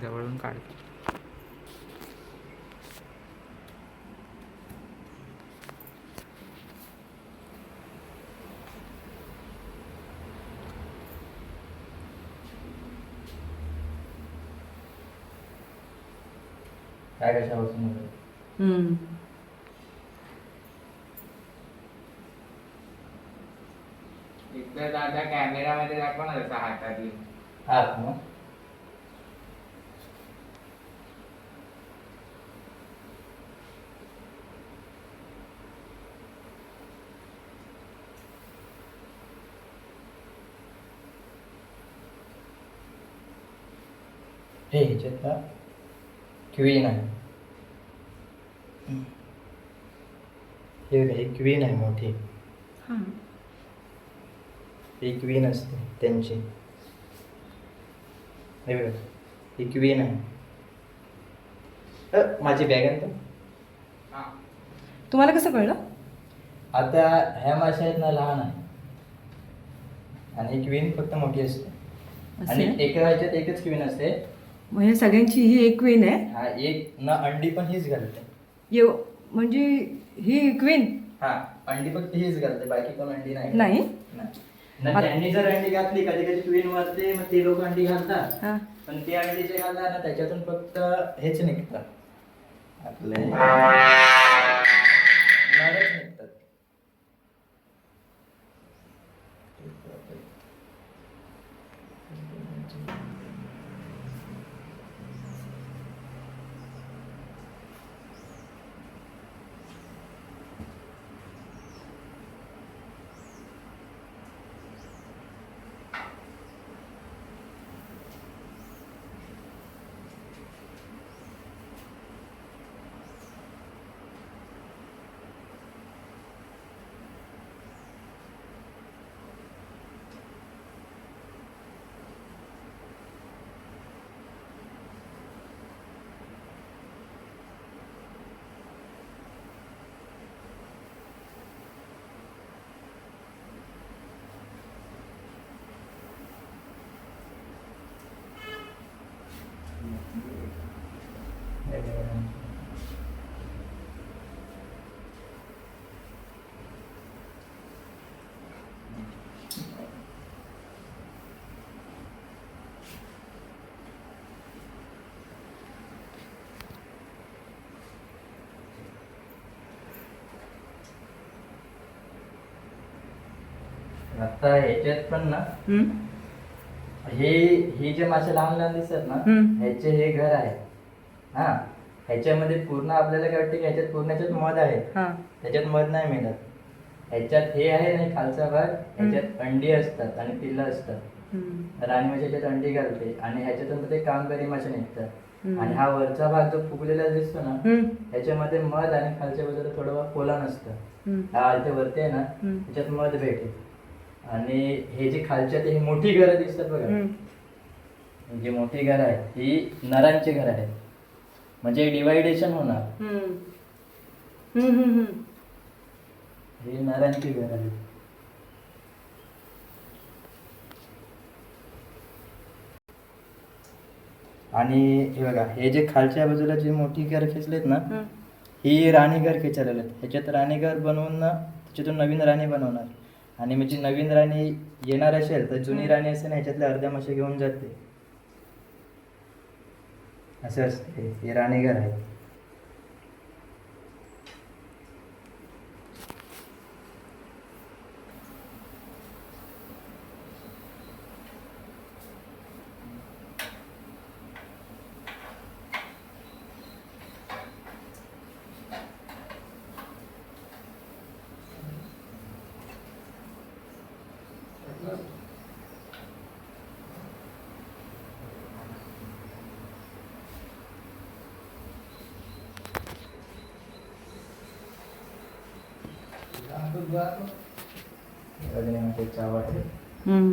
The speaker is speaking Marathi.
जवळून काढ काय कशापासून होतं? हम्म. एकदा दादा कॅमेरामध्ये दाखव ना तसा हातातली हा मग हे ह्याच्यात ना क्वीन आहे. हे बघा, ही क्वीन आहे मोठी. हा. ही क्वीन असते त्यांची. हे बघा ही क्वीन आहे. अ, माझी बॅग आहे हा. तुम्हाला कसं कळलं? आता ह्या माश्या आहेत ना लहान आहे. आणि क्वीन फक्त मोठी असते. आणि एका ह्याच्यात एकच क्वीन असते. हे सगळ्यांची ही एक क्वीन आहे. हा एक ना अंडी पण हीच घालते. येऊ म्हणजे ही क्वीन हा अंडी फक्त हीच घालते बाकी कोण अंडी नाही नाही? नाही. ना त्यांनी जर अंडी घातली कधी कधी क्वीन वरते मग ते लोक अंडी घालतात. हा. पण ते अंडी जे घालतात ना त्याच्यातून फक्त हेच निघतात आपले नरच निघतात आता ह्याच्यात पण ना हम्म. हे हे जे मासे लहान लहान दिसतात ना हम्म. ह्याचे हे घर आहे हा ह्याच्यामध्ये पूर्ण आपल्याला काय वाटतं की ह्याच्यात पूर्ण ह्याच्यात मध आहे हा त्याच्यात मध नाही मिळत ह्याच्यात हे आहे नाही खालचा भाग ह्याच्यात अंडी असतात आणि पिल्लं असतात हम्म. राणी माशी ह्याच्यात अंडी घालते आणि ह्याच्यातून ते कामकरी मासे निघतात हम्म. आणि हा वरचा भाग जो फुगलेला दिसतो ना हम्म. ह्याच्यामध्ये मध आणि खालच्या बाजूला थोडं पोला नसतं हम्म. हा इथे वरती आहे ना हम्म. त्याच्यात मध भेटेल आणि हे जे खालच्या ते ही मोठी घरं दिसतात बघा. जी मोठी घरं आहेत ही नरांची घरं आहेत म्हणजे डिवायडेशन होणार. ही नरांची घरं आहेत आणि हे बघा हे जे खालच्या बाजूला जी मोठी घर खेचलेत ना. ही राणी घर खेचायला आहेत ह्याच्यात राणी घर बनवून ना त्याच्यातून नवीन राणी बनवणार. आणि म्हणजे नवीन राणी येणार असेल तर जुनी राणी असेल ना ह्याच्यातल्या अर्ध्या मासे घेऊन जाते. असं असते हे राणी घर आहे. रजनी मासे चावट आहे हम्म.